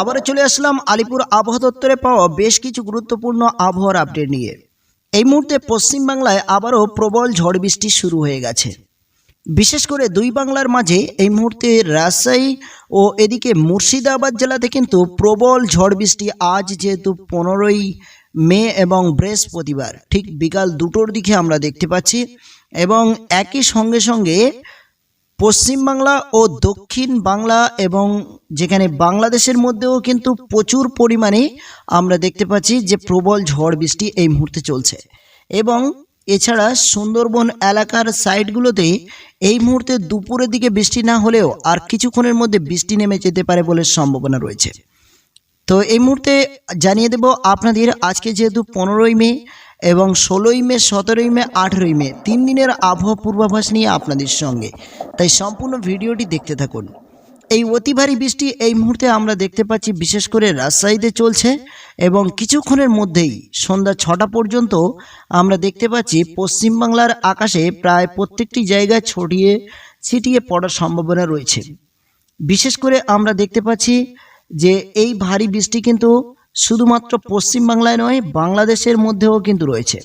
আবারও চলে আসলাম আলিপুর আবহাওয়া দপ্তরে পাওয়া বেশ কিছু গুরুত্বপূর্ণ আবহাওয়ার আপডেট নিয়ে। এই মুহূর্তে পশ্চিমবাংলায় আবারও প্রবল ঝড় বৃষ্টি শুরু হয়ে গেছে। বিশেষ করে দুই বাংলার মাঝে এই মুহূর্তে রাজশাহী ও এদিকে মুর্শিদাবাদ জেলাতে কিন্তু প্রবল ঝড় বৃষ্টি আজ যেহেতু পনেরোই মে এবং বৃহস্পতিবার, ঠিক বিকাল দুটোর দিকে আমরা দেখতে পাচ্ছি এবং একই সঙ্গে সঙ্গে পশ্চিমবাংলা ও দক্ষিণ বাংলা এবং যেখানে বাংলাদেশের মধ্যেও কিন্তু প্রচুর পরিমাণে আমরা দেখতে পাচ্ছি যে প্রবল ঝড় বৃষ্টি এই মুহূর্তে চলছে। এবং এছাড়া সুন্দরবন এলাকার সাইডগুলোতে এই মুহূর্তে দুপুরের দিকে বৃষ্টি না হলেও আর কিছুক্ষণের মধ্যে বৃষ্টি নেমে যেতে পারে বলে সম্ভাবনা রয়েছে। তো এই মুহূর্তে জানিয়ে দেব আপনাদের আজকে যেহেতু পনেরোই মে এবং ষোলোই মে, সতেরোই মে, আঠেরোই মে তিন দিনের আবহাওয়া পূর্বাভাস নিয়ে আপনাদের সঙ্গে। তাই সম্পূর্ণ ভিডিওটি দেখতে থাকুন। এই অতি ভারী বৃষ্টি এই মুহূর্তে আমরা দেখতে পাচ্ছি বিশেষ করে রাজশাহীতে চলছে এবং কিছুক্ষণের মধ্যেই সন্ধ্যা ছটা পর্যন্ত আমরা দেখতে পাচ্ছি পশ্চিমবাংলার আকাশে প্রায় প্রত্যেকটি জায়গায় ছড়িয়ে ছিটিয়ে পড়ার সম্ভাবনা রয়েছে। বিশেষ করে আমরা দেখতে পাচ্ছি যে এই ভারী বৃষ্টি কিন্তু শুধুমাত্র পশ্চিমবাংলায় নয়, বাংলাদেশের মধ্যেও কিন্তু রয়েছে।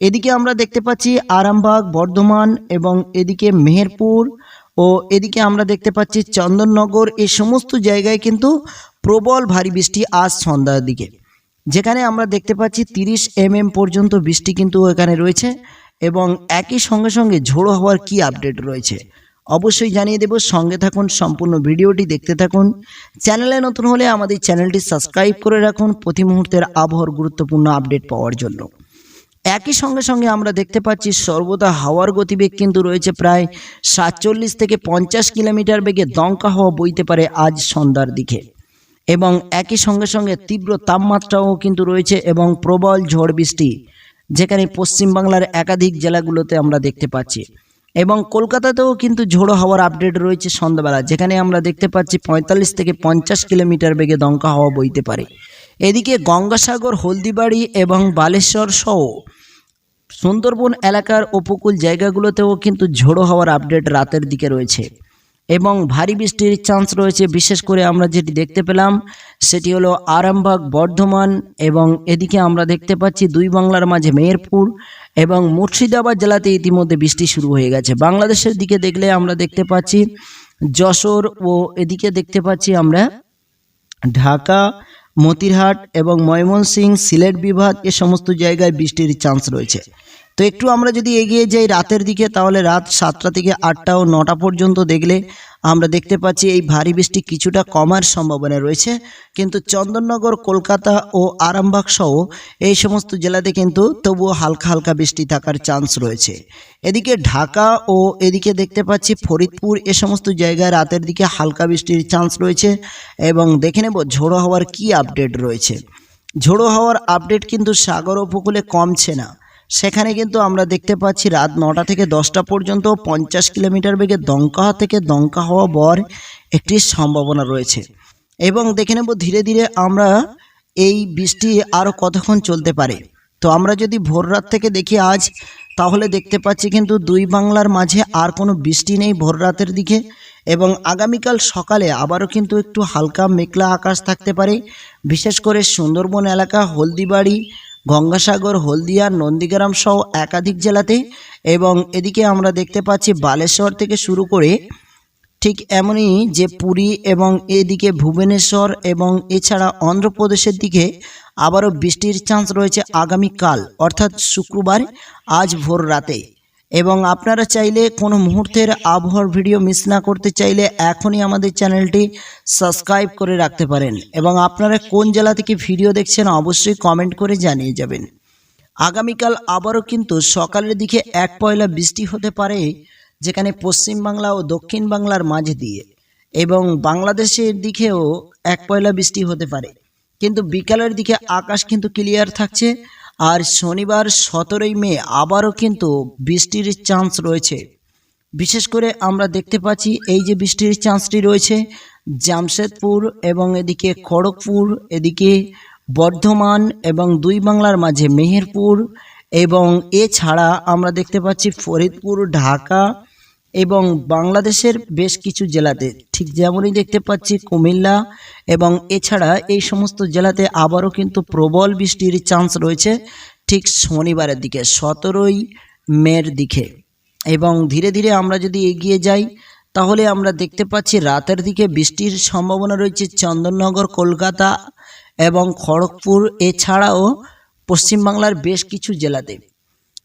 এদিকে আমরা দেখতে পাচ্ছি আরামবাগ, বর্ধমান এবং এদিকে মেহেরপুর ও এদিকে আমরা দেখতে পাচ্ছি চন্দননগর। এই সমস্ত জায়গায় কিন্তু প্রবল ভারী বৃষ্টি আজ সন্ধ্যার দিকে। যেখানে আমরা দেখতে পাচ্ছি তিরিশ এমএম পর্যন্ত বৃষ্টি কিন্তু এখানে রয়েছে এবং একই সঙ্গে সঙ্গে ঝোড়ো হওয়ার কি আপডেট রয়েছে? অবশ্যই জানিয়ে দেব, সঙ্গে থাকুন, সম্পূর্ণ ভিডিওটি দেখতে থাকুন। চ্যানেলে নতুন হলে আমাদের চ্যানেলটি সাবস্ক্রাইব করে রাখুন, প্রতি মুহূর্তের আবহাওয়ার গুরুত্বপূর্ণ আপডেট পাওয়ার জন্য। একই সঙ্গে সঙ্গে আমরা দেখতে পাচ্ছি, সর্বদা হাওয়ার গতিবেগ কিন্তু রয়েছে প্রায় সাতচল্লিশ থেকে পঞ্চাশ কিলোমিটার বেগে দমকা হাওয়া বইতে পারে আজ সন্ধ্যার দিকে। এবং একই সঙ্গে সঙ্গে তীব্র তাপমাত্রাও কিন্তু রয়েছে এবং প্রবল ঝড় বৃষ্টি, যেখানে পশ্চিমবাংলার একাধিক জেলাগুলোতে আমরা দেখতে পাচ্ছি। এবং কলকাতাতেও কিন্তু ঝোড়ো হওয়ার আপডেট রয়েছে সন্ধ্যাবেলা, যেখানে আমরা দেখতে পাচ্ছি পঁয়তাল্লিশ থেকে পঞ্চাশ কিলোমিটার বেগে দমকা হওয়া বইতে পারে। এদিকে গঙ্গাসাগর, হলদিবাড়ি এবং বালেশ্বর সহ সুন্দরবন এলাকার উপকূল জায়গাগুলোতেও কিন্তু ঝোড়ো হওয়ার আপডেট রাতের দিকে রয়েছে। এবং ভারী বৃষ্টির চান্স রয়েছে। বিশেষ করে আমরা যেটি দেখতে পেলাম, সেটি হলো আরামবাগ, বর্ধমান এবং এদিকে আমরা দেখতে পাচ্ছি দুই বাংলার মাঝে মেহেরপুর এবং মুর্শিদাবাদ জেলাতে ইতিমধ্যে বৃষ্টি শুরু হয়ে গেছে। বাংলাদেশের দিকে দেখলে আমরা দেখতে পাচ্ছি যশোর ও এদিকে দেখতে পাচ্ছি আমরা ঢাকা, মতিরহাট এবং ময়মনসিংহ, সিলেট বিভাগ, এ সমস্ত জায়গায় বৃষ্টির চান্স রয়েছে। তো একটু আমরা যদি এগিয়ে যাই রাতের দিকে, তাহলে রাত সাতটা থেকে আটটা ও নটা পর্যন্ত দেখলে আমরা দেখতে পাচ্ছি এই ভারী বৃষ্টি কিছুটা কমার সম্ভাবনা রয়েছে। কিন্তু চন্দননগর, কলকাতা ও আরামবাগ সহ এই সমস্ত জেলাতে কিন্তু তবুও হালকা হালকা বৃষ্টি থাকার চান্স রয়েছে। এদিকে ঢাকা ও এদিকে দেখতে পাচ্ছি ফরিদপুর, এ সমস্ত জায়গায় রাতের দিকে হালকা বৃষ্টির চান্স রয়েছে এবং দেখে নেব ঝোড়ো হওয়ার কি আপডেট রয়েছে। ঝোড়ো হওয়ার আপডেট কিন্তু সাগর উপকূলে কমছে না। সেখানে কিন্তু আমরা দেখতে পাচ্ছি রাত নটা থেকে দশটা পর্যন্ত পঞ্চাশ কিলোমিটার বেগে দমকা থেকে দমকা হওয়া বর একটি সম্ভাবনা রয়েছে। এবং দেখে নেব ধীরে ধীরে আমরা এই বৃষ্টি আরও কতক্ষণ চলতে পারে। তো আমরা যদি ভোর রাত থেকে দেখি আজ, তাহলে দেখতে পাচ্ছি কিন্তু দুই বাংলার মাঝে আর কোনো বৃষ্টি নেই ভোর রাতের দিকে এবং আগামীকাল সকালে আবারও কিন্তু একটু হালকা মেঘলা আকাশ থাকতে পারে। বিশেষ করে সুন্দরবন এলাকা, হলদিবাড়ি গঙ্গাসাগর, হলদিয়া, নন্দীগ্রাম সহ একাধিক জেলাতে এবং এদিকে আমরা দেখতে পাচ্ছি বালেশ্বর থেকে শুরু করে ঠিক এমনই যে পুরী এবং এদিকে ভুবনেশ্বর এবং এছাড়া অন্ধ্রপ্রদেশের দিকে আবারও বৃষ্টির চান্স রয়েছে আগামীকাল, অর্থাৎ শুক্রবার, আজ ভোর রাতে। এবং আপনারা চাইলে কোনো মুহূর্তের আবহাওয়ার ভিডিও মিস না করতে চাইলে এখনই আমাদের চ্যানেলটি সাবস্ক্রাইব করে রাখতে পারেন এবং আপনারা কোন জেলা থেকে ভিডিও দেখছেন অবশ্যই কমেন্ট করে জানিয়ে যাবেন। আগামীকাল আবারও কিন্তু সকালের দিকে এক পয়লা বৃষ্টি হতে পারে, যেখানে পশ্চিমবাংলা ও দক্ষিণ বাংলার মাঝ দিয়ে এবং বাংলাদেশের দিকেও এক পয়লা বৃষ্টি হতে পারে। কিন্তু বিকালের দিকে আকাশ কিন্তু ক্লিয়ার থাকছে আর শনিবার সতেরোই মে আবারও কিন্তু বৃষ্টির চান্স রয়েছে। বিশেষ করে আমরা দেখতে পাচ্ছি এই যে বৃষ্টির চান্সটি রয়েছে, জামশেদপুর এবং এদিকে খড়গপুর, এদিকে বর্ধমান এবং দুই বাংলার মাঝে মেহেরপুর এবং এছাড়া আমরা দেখতে পাচ্ছি ফরিদপুর, ঢাকা এবং বাংলাদেশের বেশ কিছু জেলাতে, ঠিক যেমনই দেখতে পাচ্ছি কুমিল্লা এবং এছাড়া এই সমস্ত জেলাতে আবারও কিন্তু প্রবল বৃষ্টির চান্স রয়েছে ঠিক শনিবারের দিকে, সতেরোই মের দিকে। এবং ধীরে ধীরে আমরা যদি এগিয়ে যাই, তাহলে আমরা দেখতে পাচ্ছি রাতের দিকে বৃষ্টির সম্ভাবনা রয়েছে চন্দননগর, কলকাতা এবং খড়গপুর, এছাড়াও পশ্চিমবাংলার বেশ কিছু জেলাতে।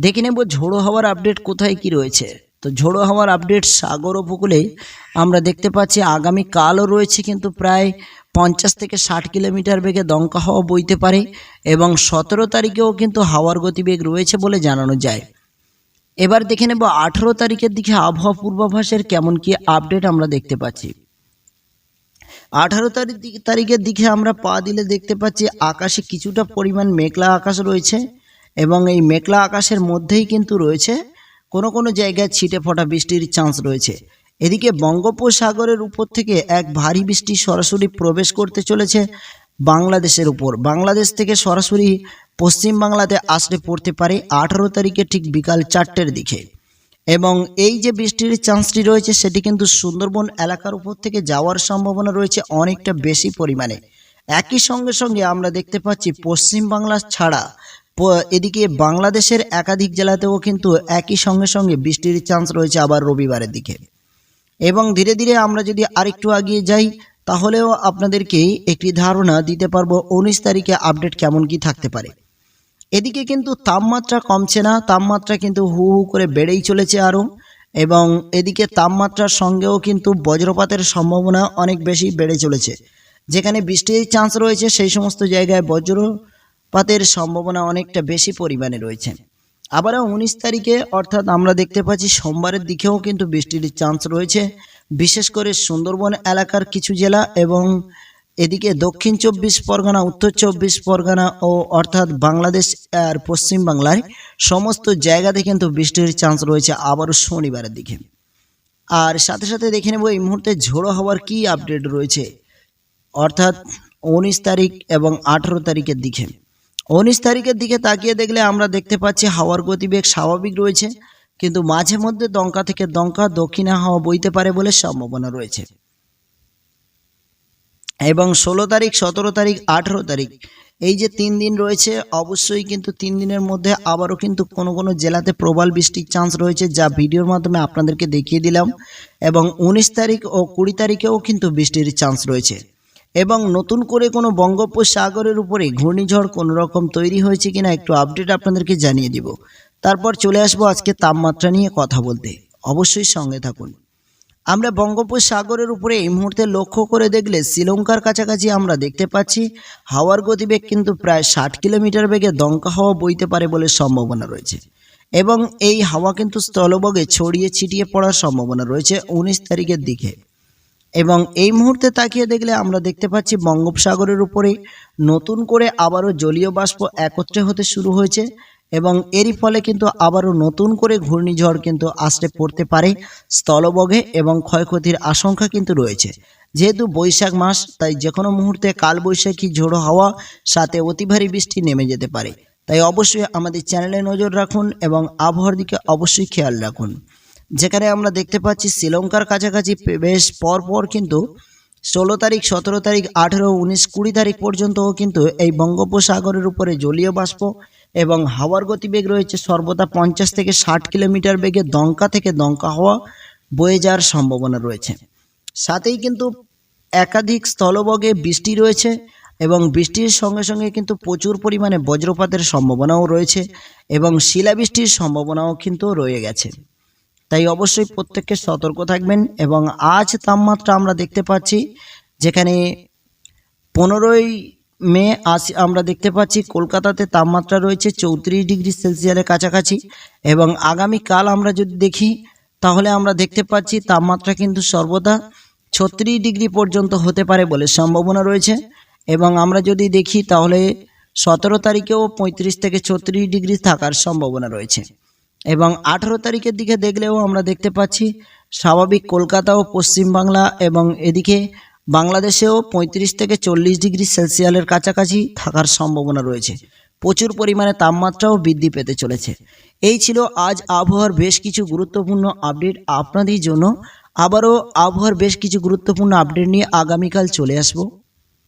দেখে নেব ঝোড়ো হওয়ার আপডেট কোথায় কি রয়েছে। তো ঝোড়ো হাওয়ার আপডেট সাগর উপকূলে আমরা দেখতে পাচ্ছি আগামী কালও রয়েছে কিন্তু প্রায় পঞ্চাশ থেকে ষাট কিলোমিটার বেগে দমকা হাওয়া বইতে পারে এবং সতেরো তারিখেও কিন্তু হাওয়ার গতিবেগ রয়েছে বলে জানানো যায়। এবার দেখে নেব আঠেরো তারিখের দিকে আবহাওয়া পূর্বাভাসের কেমন কি আপডেট আমরা দেখতে পাচ্ছি। আঠারো তারিখ তারিখের দিকে আমরা পা দিলে দেখতে পাচ্ছি আকাশে কিছুটা পরিমাণ মেঘলা আকাশ রয়েছে এবং এই মেঘলা আকাশের মধ্যেই কিন্তু রয়েছে কোনো কোনো জায়গায় ছিটে ফোটা বৃষ্টির চান্স রয়েছে। এদিকে বঙ্গোপসাগরের উপর থেকে এক ভারী বৃষ্টি সরাসরি প্রবেশ করতে চলেছে বাংলাদেশের উপর। বাংলাদেশ থেকে সরাসরি পশ্চিম বাংলাতে আসলে পড়তে পারে আঠারো তারিখে ঠিক বিকাল চারটের দিকে। এবং এই যে বৃষ্টির চান্সটি রয়েছে, সেটি কিন্তু সুন্দরবন এলাকার উপর থেকে যাওয়ার সম্ভাবনা রয়েছে অনেকটা বেশি পরিমাণে। একই সঙ্গে সঙ্গে আমরা দেখতে পাচ্ছি পশ্চিম বাংলা ছাড়া এদিকে বাংলাদেশের একাধিক জেলাতেও কিন্তু একই সঙ্গে সঙ্গে বৃষ্টির চান্স রয়েছে আবার রবিবারের দিকে। এবং ধীরে ধীরে আমরা যদি আরেকটু এগিয়ে যাই, তাহলেও আপনাদেরকে একটি ধারণা দিতে পারব উনিশ তারিখে আপডেট কেমন কি থাকতে পারে। এদিকে কিন্তু তাপমাত্রা কমছে না, তাপমাত্রা কিন্তু হু হু করে বেড়েই চলেছে আরও। এবং এদিকে তাপমাত্রার সঙ্গেও কিন্তু বজ্রপাতের সম্ভাবনা অনেক বেশি বেড়ে চলেছে। যেখানে বৃষ্টির চান্স রয়েছে, সেই সমস্ত জায়গায় বজ্রপাতের সম্ভাবনা অনেকটা বেশি পরিমাণে রয়েছে। আবারও উনিশ তারিখে অর্থাৎ আমরা দেখতে পাচ্ছি সোমবারের দিকেও কিন্তু বৃষ্টির চান্স রয়েছে। বিশেষ করে সুন্দরবন এলাকার কিছু জেলা এবং এদিকে দক্ষিণ চব্বিশ পরগনা, উত্তর চব্বিশ পরগনা ও অর্থাৎ বাংলাদেশ আর পশ্চিম বাংলায় সমস্ত জায়গাতে কিন্তু বৃষ্টির চান্স রয়েছে আবারও শনিবারের দিকে। আর সাথে সাথে দেখে নেব এই মুহূর্তে ঝোড়ো হওয়ার কি আপডেট রয়েছে। অর্থাৎ উনিশ তারিখ এবং আঠেরো তারিখের দিকে। উনিশ তারিখের দিকে তাকিয়ে দেখলে আমরা দেখতে পাচ্ছি হাওয়ার গতিবেগ স্বাভাবিক রয়েছে, কিন্তু মাঝে মধ্যে দঙ্কা থেকে দঙ্কা দক্ষিণে হাওয়া বইতে পারে বলে সম্ভাবনা রয়েছে। এবং ষোলো তারিখ, সতেরো তারিখ, আঠেরো তারিখ, এই যে তিন দিন রয়েছে, অবশ্যই কিন্তু তিন দিনের মধ্যে আবারও কিন্তু কোনো কোনো জেলাতে প্রবল বৃষ্টির চান্স রয়েছে, যা ভিডিওর মাধ্যমে আপনাদেরকে দেখিয়ে দিলাম। এবং উনিশ তারিখ ও কুড়ি তারিখেও কিন্তু বৃষ্টির চান্স রয়েছে। এবং নতুন করে কোনো বঙ্গোপসাগরের উপরে ঘূর্ণিঝড় কোনো রকম তৈরি হয়েছে কিনা একটু আপডেট আপনাদেরকে জানিয়ে দিব। তারপর চলে আসব আজকে তাপমাত্রা নিয়ে কথা বলতে। অবশ্যই সঙ্গে থাকুন। আমরা বঙ্গোপসাগরের উপরে এই মুহূর্তে লক্ষ্য করে দেখলে শ্রীলঙ্কার কাছাকাছি আমরা দেখতে পাচ্ছি, হাওয়ার গতিবেগ কিন্তু প্রায় ষাট কিলোমিটার বেগে দমকা হাওয়া বইতে পারে বলে সম্ভাবনা রয়েছে। এবং এই হাওয়া কিন্তু স্থলবগে ছড়িয়ে ছিটিয়ে পড়ার সম্ভাবনা রয়েছে উনিশ তারিখের দিকে। এবং এই মুহূর্তে তাকিয়ে দেখলে আমরা দেখতে পাচ্ছি বঙ্গোপসাগরের উপরে নতুন করে আবারও জলীয় বাষ্প একত্রে হতে শুরু হয়েছে এবং এরই ফলে কিন্তু আবারও নতুন করে ঘূর্ণিঝড় কিন্তু আসতে পড়তে পারে স্থলবগে এবং ক্ষয়ক্ষতির আশঙ্কা কিন্তু রয়েছে। যেহেতু বৈশাখ মাস, তাই যে কোনো মুহূর্তে কালবৈশাখী ঝোড়ো হাওয়া সাথে অতি ভারী বৃষ্টি নেমে যেতে পারে। তাই অবশ্যই আমাদের চ্যানেলে নজর রাখুন এবং আবহাওয়ার দিকে অবশ্যই খেয়াল রাখুন। যেখানে আমরা দেখতে পাচ্ছি শ্রীলঙ্কার কাছাকাছি বেশ পর পর কিন্তু ষোলো তারিখ, সতেরো তারিখ, আঠেরো, উনিশ, কুড়ি তারিখ পর্যন্তও কিন্তু এই বঙ্গোপসাগরের উপরে জলীয় বাষ্প এবং হাওয়ার গতিবেগ রয়েছে সর্বদা পঞ্চাশ থেকে ষাট কিলোমিটার বেগে দঙ্কা থেকে দঙ্কা হওয়া বয়ে যাওয়ার সম্ভাবনা রয়েছে। সাথেই কিন্তু একাধিক স্থলবগে বৃষ্টি রয়েছে এবং বৃষ্টির সঙ্গে সঙ্গে কিন্তু প্রচুর পরিমাণে বজ্রপাতের সম্ভাবনাও রয়েছে এবং শিলাবৃষ্টির সম্ভাবনাও কিন্তু রয়ে গেছে। তাই অবশ্যই প্রত্যেককে সতর্ক থাকবেন এবং আজ তাপমাত্রা আমরা দেখতে পাচ্ছি যেখানে পনেরোই মে আজ আমরা দেখতে পাচ্ছি কলকাতাতে তাপমাত্রা রয়েছে চৌত্রিশ ডিগ্রি সেলসিয়াসের কাছাকাছি এবং আগামীকাল আমরা যদি দেখি, তাহলে আমরা দেখতে পাচ্ছি তাপমাত্রা কিন্তু সর্বদা ছত্রিশ ডিগ্রি পর্যন্ত হতে পারে বলে সম্ভাবনা রয়েছে এবং আমরা যদি দেখি, তাহলে সতেরো তারিখেও পঁয়ত্রিশ থেকে ছত্রিশ ডিগ্রি থাকার সম্ভাবনা রয়েছে। এবং আঠারো তারিখের দিকে দেখলেও আমরা দেখতে পাচ্ছি স্বাভাবিক কলকাতা ও পশ্চিমবাংলা এবং এদিকে বাংলাদেশেও পঁয়ত্রিশ থেকে চল্লিশ ডিগ্রি সেলসিয়াসের কাছাকাছি থাকার সম্ভাবনা রয়েছে। প্রচুর পরিমাণে তাপমাত্রাও বৃদ্ধি পেতে চলেছে। এই ছিল আজ আবহাওয়ার বেশ কিছু গুরুত্বপূর্ণ আপডেট আপনাদের জন্য। আবারও আবহাওয়ার বেশ কিছু গুরুত্বপূর্ণ আপডেট নিয়ে আগামীকাল চলে আসব।